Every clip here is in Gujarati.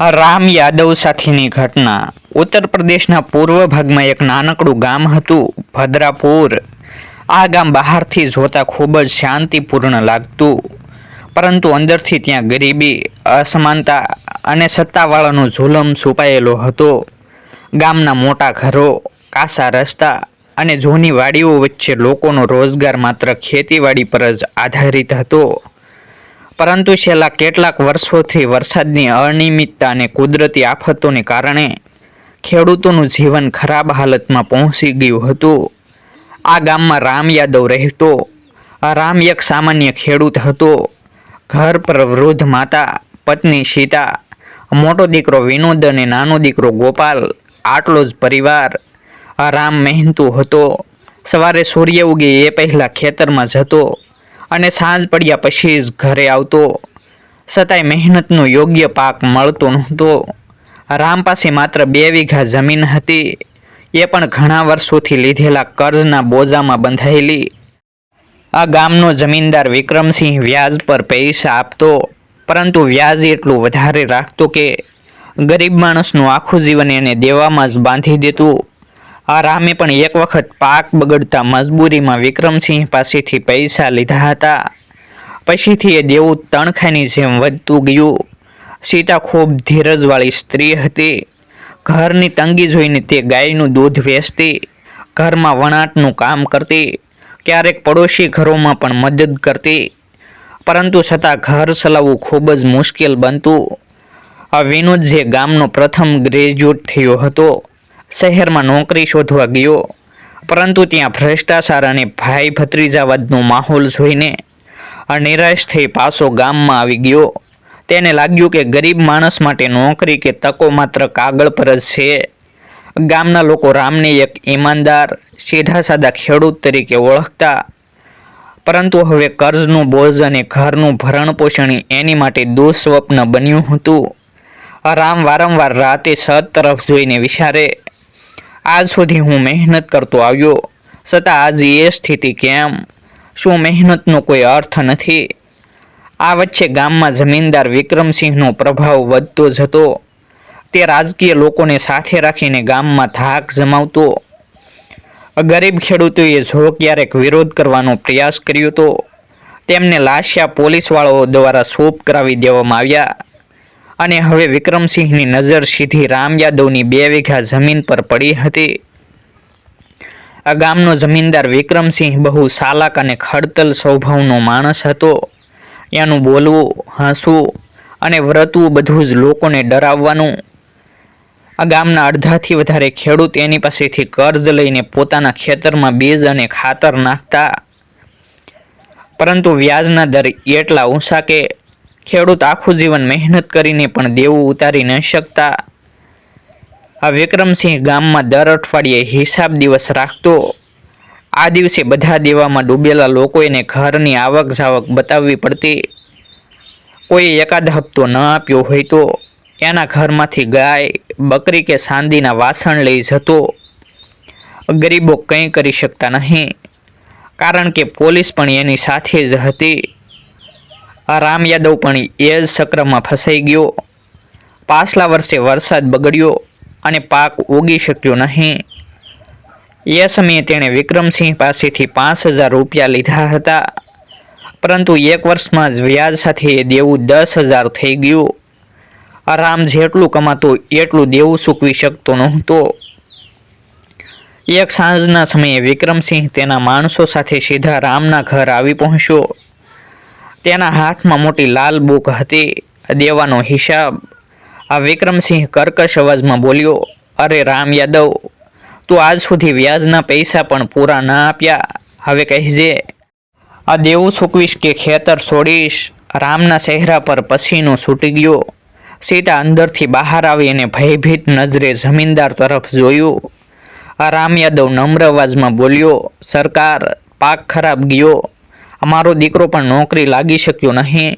રામ યાદવ સાથેની ઘટના. ઉત્તર પ્રદેશના પૂર્વ ભાગમાં એક નાનકડું ગામ હતું, ભદ્રાપુર. આ ગામ બહારથી જોતા ખૂબ જ શાંતિપૂર્ણ લાગતું. પરંતુ અંદરથી ત્યાં ગરીબી, અસમાનતા અને સત્તાવાળાનો જુલમ છુપાયેલો હતો. ગામના મોટા ઘરો, કાસા રસ્તા અને જૂની વાડીઓ વચ્ચે લોકોનો રોજગાર માત્ર ખેતીવાડી પર જ આધારિત હતો. પરંતુ છેલ્લા કેટલાક વર્ષોથી વરસાદની અનિયમિતતા અને કુદરતી આફતોને કારણે ખેડૂતોનું જીવન ખરાબ હાલતમાં પહોંચી ગયું હતું. આ ગામમાં રામ યાદવ રહેતો રામ એક સામાન્ય ખેડૂત હતો. ઘર પર વૃદ્ધ માતા, પત્ની સીતા, મોટો દીકરો વિનોદ અને નાનો દીકરો ગોપાલ, આટલો જ પરિવાર. રામ મહેનતુ હતો. સવારે સૂર્ય ઉગે એ પહેલાં ખેતરમાં જતો. અને સાંજ પડ્યા પછી જ ઘરે આવતો. છતાંય મહેનતનો યોગ્ય પાક મળતો નહોતો. રામ પાસે માત્ર બે વીઘા જમીન હતી. એ પણ ઘણા વર્ષોથી લીધેલા કર્જના બોજામાં બંધાયેલી. આ ગામનો જમીનદાર વિક્રમસિંહ વ્યાજ પર પૈસા આપતો. પરંતુ વ્યાજ એટલું વધારે રાખતો કે ગરીબ માણસનું આખું જીવન એને દેવામાં જ બાંધી દેતું. આ રામે પણ એક વખત પાક બગડતા મજબૂરીમાં વિક્રમસિંહ પાસેથી પૈસા લીધા હતા. પછીથી એ દેવું તણખાની જેમ વધતું ગયું. સીતા ખૂબ ધીરજવાળી સ્ત્રી હતી. ઘરની તંગી જોઈને તે ગાયનું દૂધ વેચતી, ઘરમાં વણાટનું કામ કરતી, ક્યારેક પડોશી ઘરોમાં પણ મદદ કરતી. પરંતુ છતાં ઘર ચલાવવું ખૂબ જ મુશ્કેલ બનતું. આ વિનોદ જે ગામનો પ્રથમ ગ્રેજ્યુએટ થયો હતો શહેરમાં નોકરી શોધવા ગયો. પરંતુ ત્યાં ભ્રષ્ટાચાર અને ભાઈ ભત્રીજાવાદનો માહોલ જોઈને નિરાશ થઈ પાછો ગામમાં આવી ગયો. તેને લાગ્યું કે ગરીબ માણસ માટે નોકરી કે તકો માત્ર કાગળ પર જ છે. ગામના લોકો રામને એક ઈમાનદાર સીધા સાદા ખેડૂત તરીકે ઓળખતા. પરંતુ હવે કર્જનું બોજ અને ઘરનું ભરણ પોષણ એની માટે દુઃસ્વપ્ન બન્યું હતું. રામ વારંવાર રાતે છત તરફ જોઈને વિચારે આજ સુધી હું મહેનત કરતો આવ્યો. છતાં આજે એ સ્થિતિ કેમ? શું મહેનતનો કોઈ અર્થ નથી? આ વચ્ચે ગામમાં જમીનદાર વિક્રમસિંહનો પ્રભાવ વધતો જતો. તે રાજકીય લોકોને સાથે રાખીને ગામમાં ધાક જમાવતો. ગરીબ ખેડૂતોએ જો ક્યારેક વિરોધ કરવાનો પ્રયાસ કર્યો તો તેમને લાશિયા પોલીસવાળાઓ દ્વારા સોપ કરાવી દેવામાં આવ્યા. અને હવે વિક્રમસિંહની નજર સીધી રામ યાદવની બે વીઘા જમીન પર પડી હતી. આ ગામનો જમીનદાર વિક્રમસિંહ બહુ સાલાક અને ખડતલ સ્વભાવનો માણસ હતો. એનું બોલવું, હસવું અને વ્રતવું બધું જ લોકોને ડરાવવાનું. આ ગામના અડધાથી વધારે ખેડૂત એની પાસેથી કર્જ લઈને પોતાના ખેતરમાં બીજ અને ખાતર નાખતા. પરંતુ વ્યાજના દર એટલા ઊંચા કે ખેડૂત આખું જીવન મહેનત કરીને પણ દેવું ઉતારી ન શકતા. આ વિક્રમસિંહ ગામમાં દર અઠવાડિયે હિસાબ દિવસ રાખતો. આ દિવસે બધા દેવામાં ડૂબેલા લોકોને ઘરની આવક જાવક બતાવવી પડતી. કોઈ એકાદ હપ્તો ન આપ્યો હોય તો એના ઘરમાંથી ગાય, બકરી કે સાંદીના વાસણ લઈ જતો. ગરીબો કંઈ કરી શકતા નહીં. કારણ કે પોલીસ પણ એની સાથે જ હતી. આ રામ યાદવ પણ એ જ ચક્રમાં ફસાઈ ગયો. પાછલા વર્ષે વરસાદ બગડ્યો અને પાક ઉગી શક્યો નહીં. એ સમયે તેણે વિક્રમસિંહ પાસેથી પાંચ હજાર રૂપિયા લીધા હતા. પરંતુ એક વર્ષમાં જ વ્યાજ સાથે દેવું દસ હજાર થઈ ગયું. આ રામ જેટલું કમાતો એટલું દેવું સૂકવી શકતો નહોતો. એક સાંજના સમયે વિક્રમસિંહ તેના માણસો સાથે સીધા રામના ઘર આવી પહોંચ્યો. તેના હાથમાં મોટી લાલ બુક હતી. દેવાનો હિસાબ આ વિક્રમસિંહ કર્કશ અવાજમાં બોલ્યો, અરે રામ યાદવ, તું આજ સુધી વ્યાજના પૈસા પણ પૂરા ના આપ્યા. હવે કહેજે આ દેવું ચૂકવીશ કે ખેતર છોડીશ. રામના ચહેરા પર પસીનો છૂટી ગયો. સીતા અંદરથી બહાર આવી અને ભયભીત નજરે જમીનદાર તરફ જોયું. આ રામ યાદવ નમ્ર અવાજમાં બોલ્યો, સરકાર, પાક ખરાબ ગયો. અમારો દીકરો પણ નોકરી લાગી શક્યો નહીં.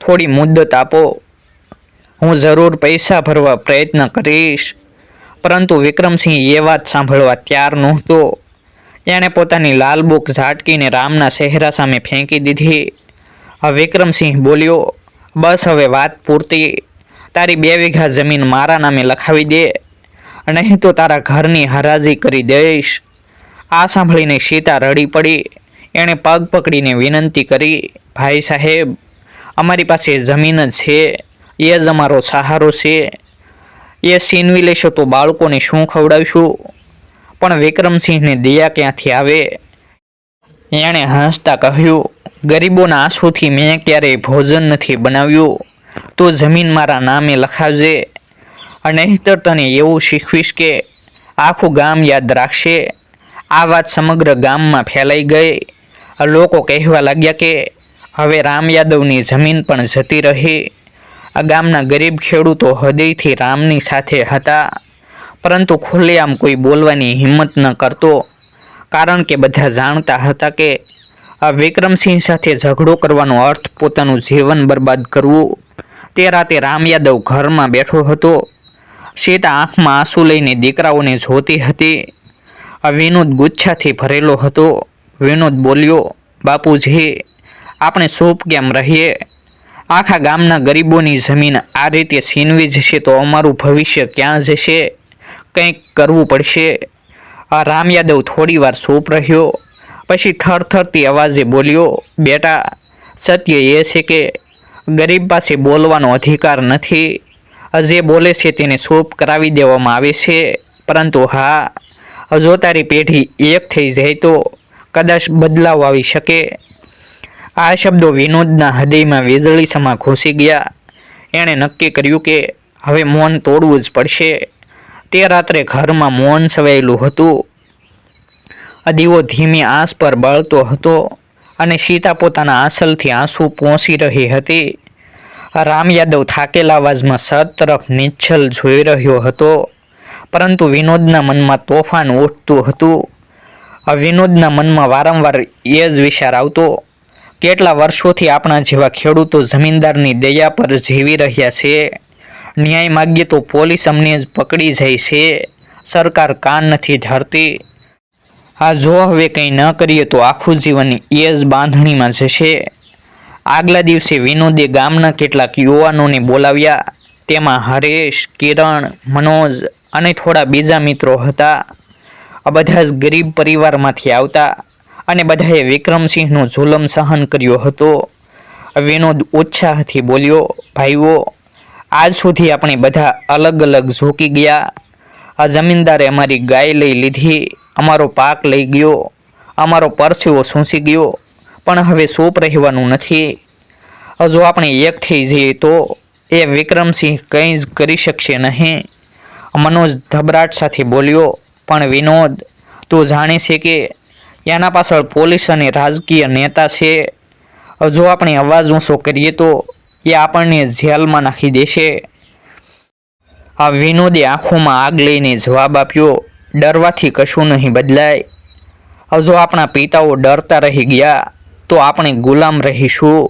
થોડી મુદ્દત આપો. હું જરૂર પૈસા ભરવા પ્રયત્ન કરીશ. પરંતુ વિક્રમસિંહ એ વાત સાંભળવા તૈયાર નહોતો. એણે પોતાની લાલ બુક ઝાટકીને રામના ચહેરા સામે ફેંકી દીધી. વિક્રમસિંહ બોલ્યો, બસ હવે વાત પૂરતી. તારી બે વીઘા જમીન મારા નામે લખાવી દે. નહીં તો તારા ઘરની હરાજી કરી દઈશ. આ સાંભળીને સીતા રડી પડી. એણે પગ પકડીને વિનંતી કરી, ભાઈ સાહેબ, અમારી પાસે જમીન છે, એ જ અમારો સહારો છે. એ છીનવી લેશો તો બાળકોને શું ખવડાવશું? પણ વિક્રમસિંહને દયા ક્યાંથી આવે? એણે હસતા કહ્યું, ગરીબોના આંસુથી મેં ક્યારેય ભોજન નથી બનાવ્યું. તો જમીન મારા નામે લખાવજે. અને નહીતર તને એવું શીખવીશ કે આખું ગામ યાદ રાખશે. આ વાત સમગ્ર ગામમાં ફેલાઈ ગઈ. લોકો કહેવા લાગ્યા કે હવે રામ યાદવની જમીન પણ જતી રહી. આ ગામના ગરીબ ખેડૂતો હૃદયથી રામની સાથે હતા. પરંતુ ખુલ્લેઆમ કોઈ બોલવાની હિંમત ન કરતો. કારણ કે બધા જાણતા હતા કે આ વિક્રમસિંહ સાથે ઝઘડો કરવાનો અર્થ પોતાનું જીવન બરબાદ કરવું. તે રાતે રામ યાદવ ઘરમાં બેઠો હતો. સીતા આંખમાં આંસુ લઈને દીકરાઓને જોતી હતી. આ વિનોદ ગુચ્છાથી ભરેલો હતો. વિનોદ બોલ્યો બાપુજી આપણે શુભ કેમ રહીએ? આખા ગામના ગરીબોની જમીન આ રીતે છીનવી જશે તો અમારું ભવિષ્ય ક્યાં જશે? કંઈક કરવું પડશે. આ રામ યાદવ થોડી વાર ચૂપ રહ્યો, પછી થરથરતી અવાજે બોલ્યો, બેટા, સત્ય એ છે કે ગરીબ પાસે બોલવાનો અધિકાર નથી. જે બોલે છે તેને ચૂપ કરાવી દેવામાં આવે છે. પરંતુ હા, જો તારી પેઢી એક થઈ જાય તો કદાચ બદલાવ આવી શકે. આ શબ્દો વિનોદના હૃદયમાં વીજળી સમા ઘૂસી ગયા. એણે નક્કી કર્યું કે હવે મૌન તોડવું જ પડશે. તે રાત્રે ઘરમાં મૌન સવાયેલું હતું. અદીવો દીવો ધીમી આંસ પર બળતો હતો અને સીતા પોતાના આંસલથી આંસુ પહોંચી રહી હતી. રામ યાદવ થાકેલા અવાજમાં સત તરફ નિચ્છલ જોઈ રહ્યો હતો. પરંતુ વિનોદના મનમાં તોફાન ઉઠતું હતું. આ વિનોદના મનમાં વારંવાર એ જ વિચાર આવતો, કેટલા વર્ષોથી આપણા જેવા ખેડૂતો જમીનદારની દયા પર જીવી રહ્યા છે? ન્યાય માગીએ તો પોલીસ અમને જ પકડી જાય છે. સરકાર કાન નથી ધરતી આ જો હવે કંઈ ન કરીએ તો આખું જીવન એ જ બાંધણીમાં જશે. આગલા દિવસે વિનોદે ગામના કેટલાક યુવાનોને બોલાવ્યા. તેમાં હરેશ, કિરણ, મનોજ અને થોડા બીજા મિત્રો હતા. આ બધા જ ગરીબ પરિવારમાંથી આવતા અને બધાએ વિક્રમસિંહનો જુલમ સહન કર્યો હતો. વિનોદ ઉત્સાહથી બોલ્યો, ભાઈઓ, આજ સુધી આપણે બધા અલગ અલગ ઝૂકી ગયા. આ જમીનદારે અમારી ગાય લઈ લીધી, અમારો પાક લઈ ગયો, અમારો પરસેવો સૂંસી ગયો, પણ હવે સૂપ રહેવાનું નથી. જો આપણે એક થઈ જઈએ તો એ વિક્રમસિંહ કંઈ જ કરી શકશે નહીં. મનોજ ધબરાટ સાથે બોલ્યો પણ વિનોદ, તું જાણે છે કે એના પાછળ પોલીસ અને રાજકીય નેતા છે. જો આપણે અવાજ ઊંચો કરીએ તો એ આપણને જેલમાં નાખી દેશે. આ વિનોદે આંખોમાં આગ લઈને જવાબ આપ્યો, ડરવાથી કશું નહીં બદલાય. જો આપણા પિતાઓ ડરતા રહી ગયા, તો આપણે ગુલામ રહીશું.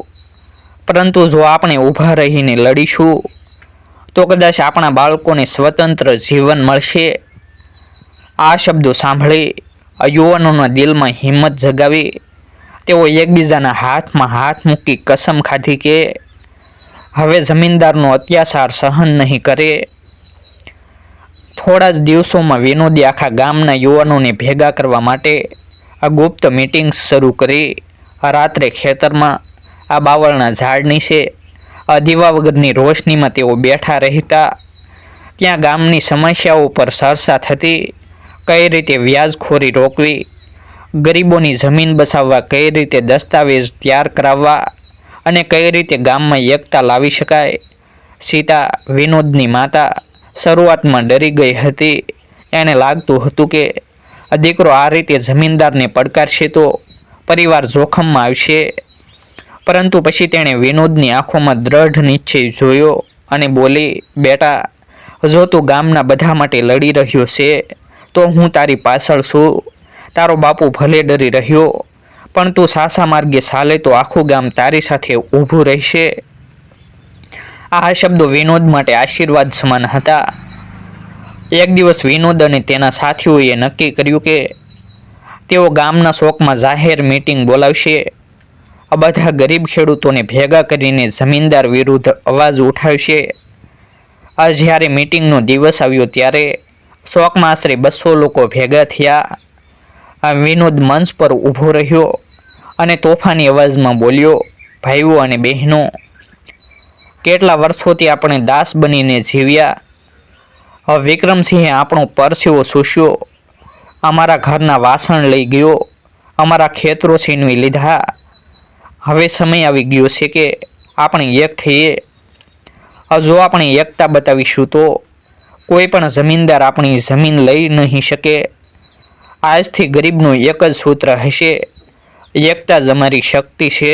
પરંતુ જો આપણે ઊભા રહીને લડીશું, તો કદાચ આપણા બાળકોને સ્વતંત્ર જીવન મળશે. આ શબ્દો સાંભળી યુવાનોના દિલમાં હિંમત જગાવી તેઓ એકબીજાના હાથમાં હાથ મૂકી કસમ ખાધી કે હવે જમીનદારનો અત્યાચાર સહન નહીં કરે. થોડા જ દિવસોમાં વિનોદી આખા ગામના યુવાનોને ભેગા કરવા માટે આ ગુપ્ત મિટિંગ શરૂ કરી. રાત્રે ખેતરમાં આ બાવળના ઝાડ નીચે અધીવા વગરની રોશનીમાં તેઓ બેઠા રહેતા. ત્યાં ગામની સમસ્યાઓ પર ચર્ચા થતી કઈ રીતે વ્યાજખોરી રોકવી, ગરીબોની જમીન બસાવવા, કઈ રીતે દસ્તાવેજ તૈયાર કરાવવા અને કઈ રીતે ગામમાં એકતા લાવી શકાય, સીતા વિનોદની માતા શરૂઆતમાં ડરી ગઈ હતી. એને લાગતું હતું કે દીકરો આ રીતે જમીનદારને પડકારશે તો પરિવાર જોખમમાં આવશે. પરંતુ પછી તેણે વિનોદની આંખોમાં દ્રઢ નિશ્ચય જોયો અને બોલી, બેટા, જો તું ગામના બધા માટે લડી રહ્યો છે તો હું તારી પાછળ છું. તારો બાપુ ભલે ડરી રહ્યો, પણ તું સાસા માર્ગે ચાલે તો આખું ગામ તારી સાથે ઊભું રહેશે. આ શબ્દો વિનોદ માટે આશીર્વાદ સમાન હતા. એક દિવસ વિનોદ અને તેના સાથીઓએ નક્કી કર્યું કે તેઓ ગામના શોકમાં જાહેર મીટિંગ બોલાવશે. આ બધા ગરીબ ખેડૂતોને ભેગા કરીને જમીનદાર વિરુદ્ધ અવાજ ઉઠાવશે. આ જ્યારે મીટિંગનો દિવસ આવ્યો ત્યારે શોકમાં આશરે બસો લોકો ભેગા થયા. આ વિનોદ મંચ પર ઊભો રહ્યો અને તોફાની અવાજમાં બોલ્યો, ભાઈઓ અને બહેનો, કેટલા વર્ષોથી આપણે દાસ બનીને જીવ્યા? વિક્રમસિંહે આપણો પરસેવો સૂસ્યો અમારા ઘરના વાસણ લઈ ગયો. અમારા ખેતરો છીનવી લીધા. હવે સમય આવી ગયો છે કે આપણે એક થઈએ. જો આપણે એકતા બતાવીશું તો કોઈ પણ જમીનદાર આપણી જમીન લઈ નહીં શકે. આજથી ગરીબનું એક જ સૂત્ર હશે, એકતા જ અમારી શક્તિ છે.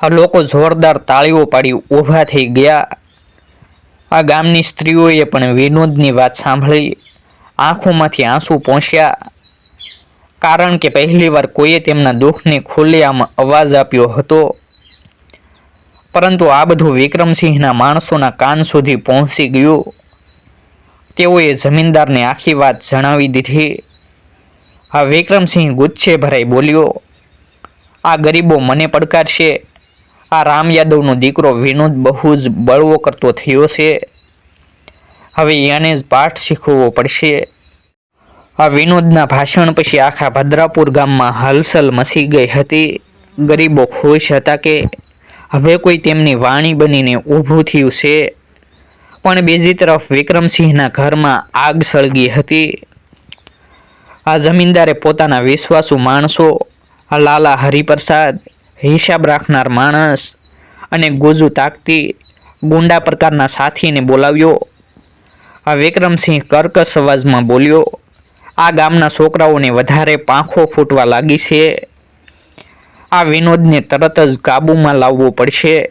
આ લોકો જોરદાર તાળીઓ પાડી ઊભા થઈ ગયા. આ ગામની સ્ત્રીઓએ પણ વિનોદની વાત સાંભળી, આંખોમાંથી આંસુ પહોંચ્યા કારણ કે પહેલીવાર કોઈએ તેમના દુઃખને ખુલ્લેઆમ અવાજ આપ્યો હતો. પરંતુ આ બધું વિક્રમસિંહના માણસોના કાન સુધી પહોંચી ગયું. તેઓએ જમીનદારને આખી વાત જણાવી દીધી. આ વિક્રમસિંહ ગુચ્છે ભરાઈ બોલ્યો, આ ગરીબો મને પડકારશે. આ રામ યાદવનો દીકરો વિનોદ બહુ જ બળવો કરતો થયો છે. હવે એને જ પાઠ શીખવવો પડશે. આ વિનોદના ભાષણ પછી આખા ભદ્રાપુર ગામમાં હલચલ મસી ગઈ હતી. ગરીબો ખુશ હતા કે હવે કોઈ તેમની વાણી બનીને ઊભું થયું છે? પણ બીજી તરફ વિક્રમસિંહના ઘરમાં આગ સળગી હતી. આ જમીનદારે પોતાના વિશ્વાસુ માણસો, આ લાલા હરિપ્રસાદ, હિસાબ રાખનાર માણસ અને ગોજુ તાકતી ગુંડા પ્રકારના સાથીને બોલાવ્યો. આ વિક્રમસિંહ કર્કશ અવાજમાં બોલ્યો, આ ગામના છોકરાઓને વધારે પાંખો ફૂટવા લાગી છે. આ વિનોદને તરત જ કાબૂમાં લાવવો પડશે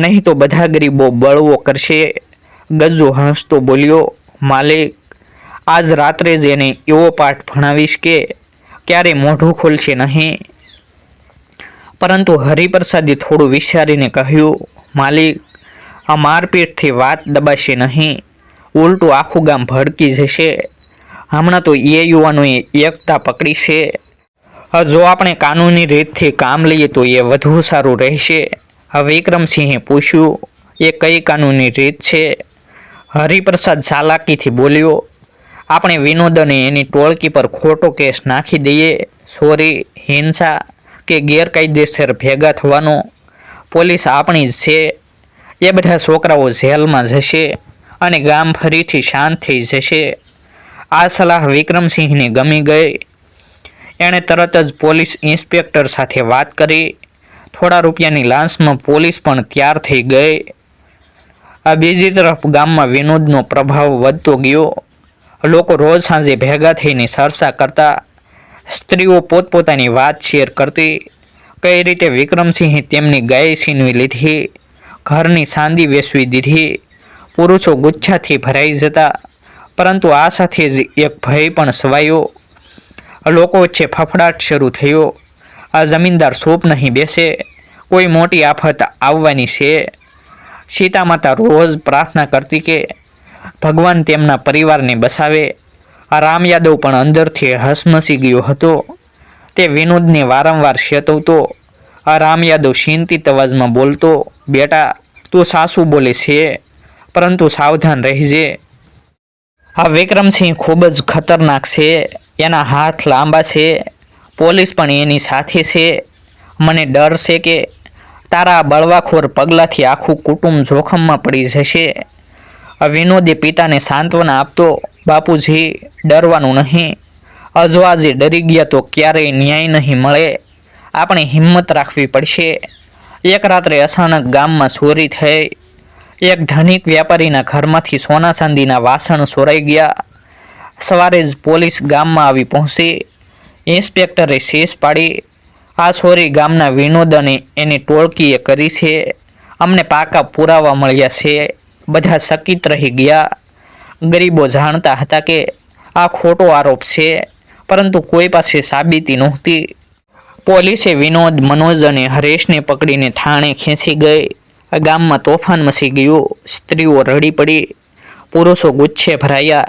નહીં તો બધા ગરીબો બળવો કરશે. ગજ્જુ હસતો બોલ્યો, માલિક, આજ રાત્રે જ એને એવો પાઠ ભણાવીશ કે ક્યારે મોઢું ખોલશે નહીં. પરંતુ હરિપ્રસાદે થોડું વિચારીને કહ્યું, માલિક, આ મારપીટથી વાત દબાશે નહીં. ઉલટું આખું ગામ ભડકી જશે. હમણાં તો એ યુવાનોએ એકતા પકડી છે. જો આપણે કાનૂની રીતથી કામ લઈએ તો એ વધુ સારું રહેશે. વિક્રમસિંહે પૂછ્યું, એ કઈ કાનૂની રીત છે? હરિપ્રસાદ ચાલાકીથી બોલ્યો, આપણે વિનોદ અને એની ટોળકી પર ખોટો કેસ નાખી દઈએ. ચોરી હિંસા કે ગેરકાયદેસર ભેગા થવાનો. પોલીસ આપણી જ છે. એ બધા છોકરાઓ જેલમાં જશે અને ગામ ફરીથી શાંત થઈ જશે. આ સલાહ વિક્રમસિંહને ગમી ગઈ. એણે તરત જ પોલીસ ઇન્સ્પેક્ટર સાથે વાત કરી. થોડા રૂપિયાની લાંચમાં પોલીસ પણ તૈયાર થઈ ગઈ. આ બીજી તરફ ગામમાં વિનોદનો પ્રભાવ વધતો ગયો. લોકો રોજ સાંજે ભેગા થઈને ચર્ચા કરતા. સ્ત્રીઓ પોતપોતાની વાત શેર કરતી. કઈ રીતે વિક્રમસિંહે તેમની ગાય છીનવી લીધી? ઘરની ચાંદી વેસવી દીધી. પુરુષો ગુચ્છાથી ભરાઈ જતા. પરંતુ આ સાથે જ એક ભય પણ સવાયો લોકો વચ્ચે ફફડાટ શરૂ થયો. આ જમીનદાર સોપ નહીં બેસે. કોઈ મોટી આફત આવવાની છે. સીતા માતા રોજ પ્રાર્થના કરતી કે ભગવાન તેમના પરિવારને બસાવે. આ રામ યાદવ પણ અંદરથી હસમસી ગયો હતો. તે વિનોદને વારંવાર ચેતવતો આ રામ યાદવ ચિંતિત અવાજમાં બોલતો, બેટા, તું સાસુ બોલે છે, પરંતુ સાવધાન રહેજે. આ વિક્રમસિંહ ખૂબ જ ખતરનાક છે. એના હાથ લાંબા છે. પોલીસ પણ એની સાથે છે. મને ડર છે કે તારા બળવાખોર પગલાંથી આખું કુટુંબ જોખમમાં પડી જશે. વિનોદે પિતાને સાંત્વના આપતો, બાપુજી, ડરવાનું નહીં. અજો ડરી ગયા તો ક્યારેય ન્યાય નહીં મળે. આપણે હિંમત રાખવી પડશે. એક રાત્રે અચાનક ગામમાં ચોરી થઈ. એક ધનિક વ્યાપારીના ઘરમાંથી સોના ચાંદીના વાસણ ચોરાઈ ગયા. સવારે જ પોલીસ ગામમાં આવી પહોંચી. ઇન્સ્પેક્ટરે શેષ પાડી, આ છોરી ગામના વિનોદ અને એની ટોળકીએ કરી છે. અમને પાકા પુરાવા મળ્યા છે. બધા શકિત રહી ગયા. ગરીબો જાણતા હતા કે આ ખોટો આરોપ છે, પરંતુ કોઈ પાસે સાબિતી નહોતી. પોલીસે વિનોદ, મનોજ અને હરેશને પકડીને થાણે ખેંચી ગઈ. ગામમાં તોફાન મચી ગયું. સ્ત્રીઓ રડી પડી. પુરુષો ગુચ્છે ભરાયા.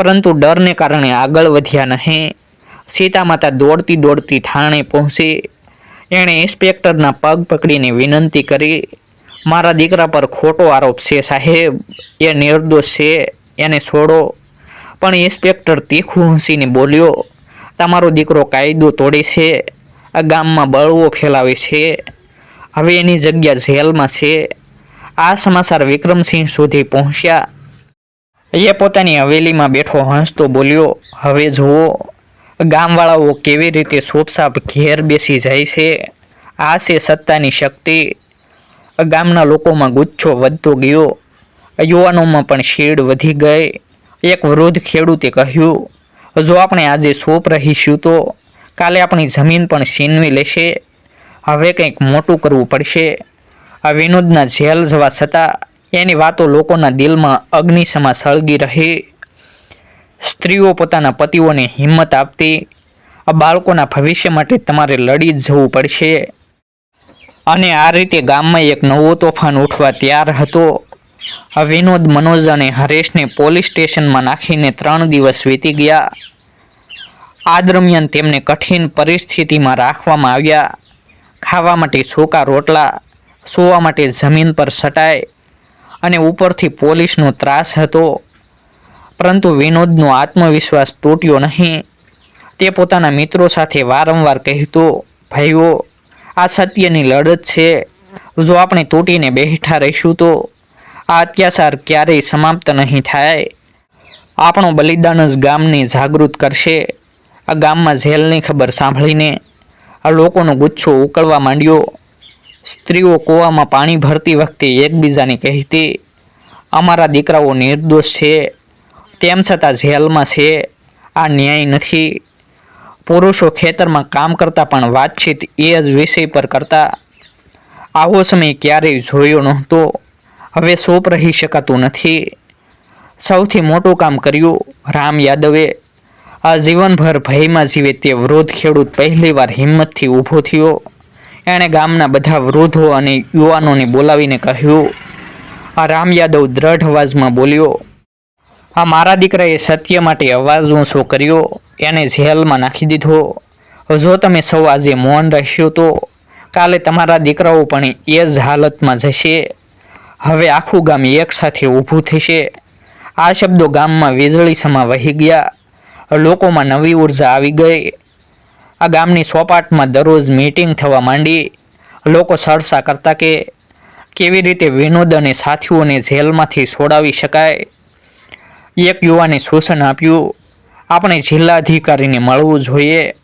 પરંતુ ડરને કારણે આગળ વધ્યા નહીં. સીતા માતા દોડતી દોડતી થાણે પહોંચી. એણે ઇન્સ્પેક્ટરના પગ પકડીને વિનંતી કરી, મારા દીકરા પર ખોટો આરોપ છે સાહેબ, એ નિર્દોષ છે, એને છોડો. પણ ઇન્સ્પેક્ટર તીખું હસીને બોલ્યો, તમારો દીકરો કાયદો તોડે છે, આ ગામમાં બળવો ફેલાવે છે. હવે એની જગ્યા જેલમાં છે. આ સમાચાર વિક્રમસિંહ સુધી પહોંચ્યા. એ પોતાની હવેલીમાં બેઠો હંસતો બોલ્યો, હવે જુઓ, ગામવાળાઓ કેવી રીતે સોપસાપ ઘેર બેસી જાય છે. આ છે સત્તાની શક્તિ. ગામના લોકોમાં ગુચ્છો વધતો ગયો. યુવાનોમાં પણ શેડ વધી ગઈ. એક વૃદ્ધ ખેડૂતે કહ્યું, જો આપણે આજે સોપ રહીશું તો કાલે આપણી જમીન પણ છીનવી લેશે. હવે કંઈક મોટું કરવું પડશે. આ વિનોદના જેલ જવા છતાં એની વાતો લોકોના દિલમાં અગ્નિસમા સળગી રહી. સ્ત્રીઓ પોતાના પતિઓને હિંમત આપતી. આ બાળકોના ભવિષ્ય માટે તમારે લડી જવું પડશે. અને આ રીતે ગામમાં એક નવો તોફાન ઉઠવા તૈયાર હતો. વિનોદ, મનોજ અને હરેશને પોલીસ સ્ટેશનમાં નાખીને ત્રણ દિવસ વીતી ગયા. આ દરમિયાન તેમને કઠિન પરિસ્થિતિમાં રાખવામાં આવ્યા. ખાવા માટે સૂકા રોટલા, સૂવા માટે જમીન પર સટાય. અને ઉપરથી પોલીસનો ત્રાસ હતો. પરંતુ વિનોદનો આત્મવિશ્વાસ તૂટ્યો નહીં. તે પોતાના મિત્રો સાથે વારંવાર કહેતો, ભાઈઓ, આ સત્યની લડત છે. જો આપણે તૂટીને બેઠા રહીશું તો આ અત્યાચાર ક્યારેય સમાપ્ત નહીં થાય. આપણું બલિદાન જ ગામને જાગૃત કરશે. આ ગામમાં જેલની ખબર સાંભળીને આ લોકોનો ગુચ્છો ઉકળવા માંડ્યો. સ્ત્રીઓ કૂવામાં પાણી ભરતી વખતે એકબીજાને કહેતી, અમારા દીકરાઓ નિર્દોષ છે, તેમ છતાં જેલમાં છે, આ ન્યાય નથી. પુરુષો ખેતરમાં કામ કરતા પણ વાતચીત એ જ વિષય પર કરતા. આવો સમય ક્યારેય જોયો નહોતો. હવે સોપ રહી શકાતું નથી. સૌથી મોટું કામ કર્યું રામ યાદવે. આ જીવનભર ભયમાં જીવે તે વૃદ્ધ ખેડૂત પહેલીવાર હિંમતથી ઊભો થયો. એણે ગામના બધા વૃદ્ધો અને યુવાનોને બોલાવીને કહ્યું, આ રામ યાદવ દ્રઢ અવાજમાં બોલ્યો, આ મારા દીકરાએ સત્ય માટે અવાજ ઊંચો કર્યો, એને જેલમાં નાખી દીધો. જો તમે સૌ આજે મૌન રહેશો તો કાલે તમારા દીકરાઓ પણ એ જ હાલતમાં જશે. હવે આખું ગામ એકસાથે ઊભું થશે. આ શબ્દો ગામમાં વીજળી સમા વહી ગયા. લોકોમાં નવી ઊર્જા આવી ગઈ. આ ગામની સોપાટમાં દરરોજ મીટિંગ થવા માંડી. લોકો સરસા કરતા કે કેવી રીતે વિનોદ અને સાથીઓને જેલમાંથી છોડાવી શકાય. એક યુવાને સૂચન આપ્યું. આપણે જિલ્લાધિકારીને મળવું જોઈએ.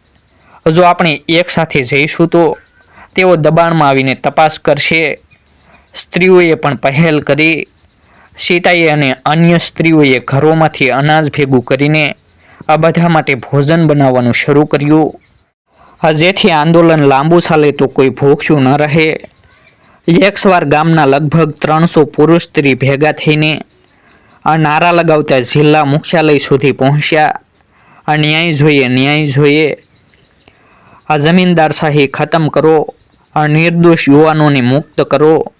જો આપણે એક સાથે જઈશું તો તેઓ દબાણમાં આવીને તપાસ કરશે. સ્ત્રીઓએ પણ પહેલ કરી. સીતાએ અને અન્ય સ્ત્રીઓએ ઘરોમાંથી અનાજ ભેગું કરીને આ બધા માટે ભોજન બનાવવાનું શરૂ કર્યું. જેથી આંદોલન લાંબુ ચાલે તો કોઈ ભૂખ્યું ન રહે. એકસવાર ગામના લગભગ ત્રણસો પુરુષ સ્ત્રી ભેગા થઈને નારા લગાવતા જિલ્લા મુખ્યાલય સુધી પહોંચ્યા. આ ન્યાય જોઈએ ન્યાય જોઈએ. આ જમીનદારશાહી ખતમ કરો, આ નિર્દોષ યુવાનોને મુક્ત કરો.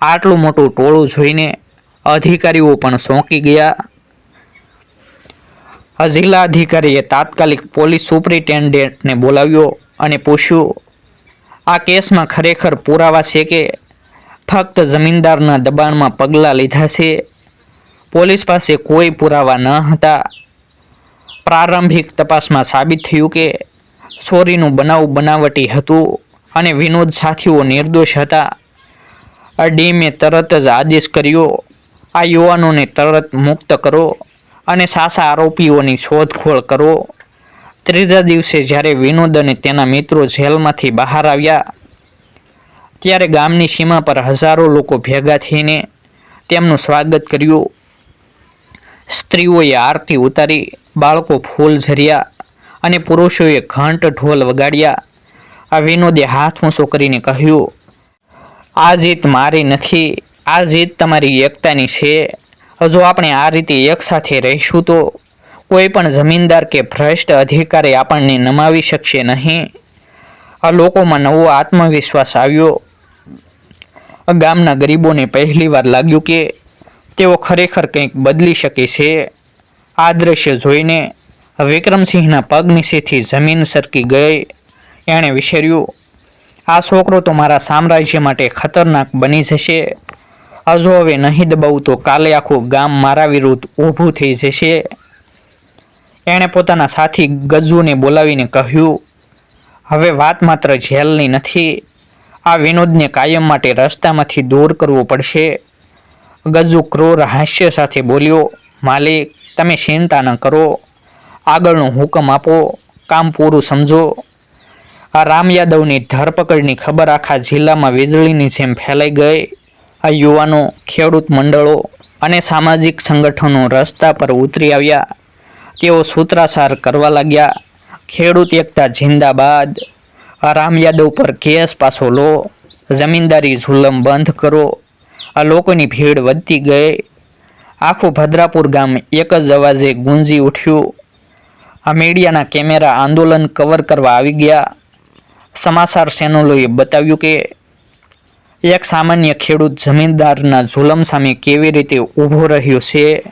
આટલું મોટું ટોળું જોઈને અધિકારીઓ પણ સોંકી ગયા. આ જિલ્લા અધિકારીએ તાત્કાલિક પોલીસ સુપ્રિન્ટેન્ડન્ટને બોલાવ્યો અને પૂછ્યું, આ કેસમાં ખરેખર પુરાવા છે કે ફક્ત જમીનદારના દબાણમાં પગલાં લીધા છે? પોલીસ પાસે કોઈ પુરાવા ન હતા. પ્રારંભિક તપાસમાં સાબિત થયું કે ચોરીનું બનાવ બનાવટી હતું અને વિનોદ સાથીઓ નિર્દોષ હતા. ડીમે તરત જ આદેશ કર્યો, આ યુવાનોને તરત મુક્ત કરો. અને સાસા આરોપીઓની શોધખોળ કરો. ત્રીજા દિવસે જ્યારે વિનોદ અને તેના મિત્રો જેલમાંથી બહાર આવ્યા, ત્યારે ગામની સીમા પર હજારો લોકો ભેગા થઈને તેમનું સ્વાગત કર્યું. સ્ત્રીઓએ આરતી ઉતારી, બાળકો ફૂલ ઝર્યા અને પુરુષોએ ઘંટ ઢોલ વગાડ્યા. આ વિનોદે હાથ ઊંચો કરીને કહ્યું, આ જીત મારી નથી, આ જીત તમારી એકતાની છે. જો આપણે આ રીતે એકસાથે રહીશું તો કોઈ પણ જમીનદાર કે ભ્રષ્ટ અધિકારી આપણને નમાવી શકશે નહીં. આ લોકોમાં નવો આત્મવિશ્વાસ આવ્યો. ગામના ગરીબોને પહેલીવાર લાગ્યું કે તેઓ ખરેખર કંઈક બદલી શકે છે. આ દ્રશ્ય જોઈને વિક્રમસિંહના પગ નીચેથી જમીન સરકી ગઈ. એણે વિચાર્યું, આ છોકરો તો મારા સામ્રાજ્ય માટે ખતરનાક બની જશે. હજુ હવે નહીં દબાવું તો કાલે આખું ગામ મારા વિરુદ્ધ ઊભું થઈ જશે. એણે પોતાના સાથી ગજુને બોલાવીને કહ્યું, હવે વાત માત્ર જેલની નથી, આ વિનોદને કાયમ માટે રસ્તામાંથી દૂર કરવો પડશે. ગજુ ક્રૂર હાસ્ય સાથે બોલ્યો, માલિક, તમે ચિંતા ન કરો, આગળનો હુકમ આપો, કામ પૂરું સમજો. આ રામ યાદવની ધરપકડની ખબર આખા જિલ્લામાં વીજળીની જેમ ફેલાઈ ગઈ. આ યુવાનો ખેડૂત મંડળો અને સામાજિક સંગઠનો રસ્તા પર ઉતરી આવ્યા. તેઓ સૂત્રાસાર કરવા લાગ્યા, ખેડૂત એકતા જિંદાબાદ. રામ યાદવ પર કેસ પાછો લો. જમીનદારી ઝુલમ બંધ કરો. આ લોકોની ભીડ વધતી ગઈ. આખું ભદ્રાપુર ગામ એક જ અવાજે ગુંજી ઉઠ્યું. આ મીડિયાના કેમેરા આંદોલન કવર કરવા આવી ગયા. સમાચાર ચેનલોએ બતાવ્યું કે એક સામાન્ય ખેડૂત જમીનદારના જુલમ સામે કેવી રીતે ઊભો રહ્યો છે?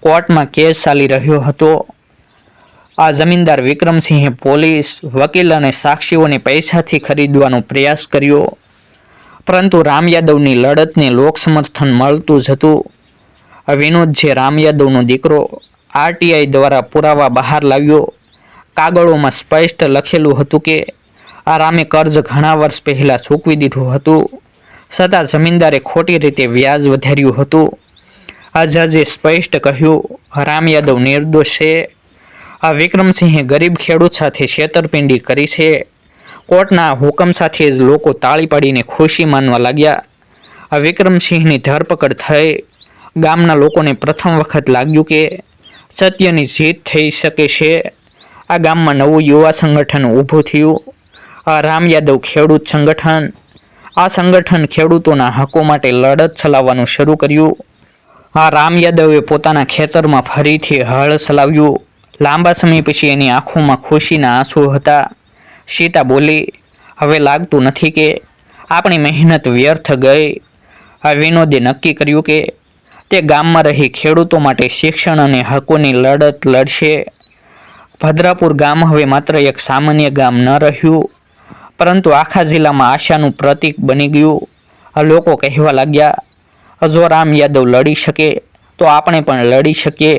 કોર્ટમાં કેસ ચાલી રહ્યો હતો. આ જમીનદાર વિક્રમસિંહે પોલીસ વકીલ અને સાક્ષીઓને પૈસાથી ખરીદવાનો પ્રયાસ કર્યો. પરંતુ રામ યાદવની લડતને લોક સમર્થન મળતું જ હતું. વિનોદ જે રામ યાદવનો દીકરો આરટીઆઈ દ્વારા પુરાવા બહાર લાવ્યો, કાગળોમાં સ્પષ્ટ લખેલું હતું કે, આ રામે કર્જ ઘણા વર્ષ પહેલાં ચૂકવી દીધું હતું. છતાં જમીનદારે ખોટી રીતે વ્યાજ વધાર્યું હતું. આ જજે સ્પષ્ટ કહ્યું, રામ યાદવ નિર્દોષ છે. આ વિક્રમસિંહે ગરીબ ખેડૂત સાથે છેતરપિંડી કરી છે. કોર્ટના હુકમ સાથે જ લોકો તાળી પાડીને ખુશી માનવા લાગ્યા. આ વિક્રમસિંહની ધરપકડ થઈ. ગામના લોકોને પ્રથમ વખત લાગ્યું કે સત્યની જીત થઈ શકે છે. આ ગામમાં નવું યુવા સંગઠન ઊભું થયું. આ રામ યાદવ ખેડૂત સંગઠન આ સંગઠન ખેડૂતોના હકો માટે લડત ચલાવવાનું શરૂ કર્યું. આ રામ યાદવે પોતાના ખેતરમાં ફરીથી હળ ચલાવ્યું. લાંબા સમય પછી એની આંખોમાં ખુશીના આંસુ હતા. સીતા બોલી, હવે લાગતું નથી કે આપણી મહેનત વ્યર્થ ગઈ. આ વિનોદે નક્કી કર્યું કે તે ગામમાં રહી ખેડૂતો માટે શિક્ષણ અને હકોની લડત લડશે. ભદ્રાપુર ગામ હવે માત્ર એક સામાન્ય ગામ ન રહ્યું. પરંતુ આખા જિલ્લામાં આશાનું પ્રતીક બની ગયું. લોકો કહેવા લાગ્યા જો રામ યાદવ લડી શકે, તો આપણે પણ લડી શકીએ.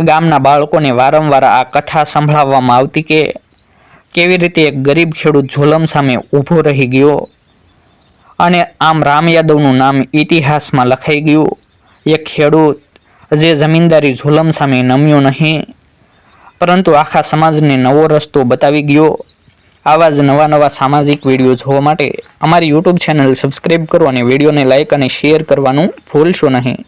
ગામના બાળકોને વારંવાર આ કથા સંભળાવવામાં આવતી કે, કેવી રીતે એક ગરીબ ખેડૂત ઝોલમ સામે ઊભો રહી ગયો? અને આમ રામ યાદવનું નામ ઇતિહાસમાં લખાઈ ગયું. એક ખેડૂત જે જમીનદારી ઝુલમ સામે નમ્યો નહીં, પરંતુ આખા સમાજને નવો રસ્તો બતાવી ગયો. આવા જ નવા નવા સામાજિક વીડિયો જોવા માટે અમારી યુટ્યુબ ચેનલ સબસ્ક્રાઈબ કરો અને વિડીયોને લાઇક અને શેર કરવાનું ભૂલશો નહીં.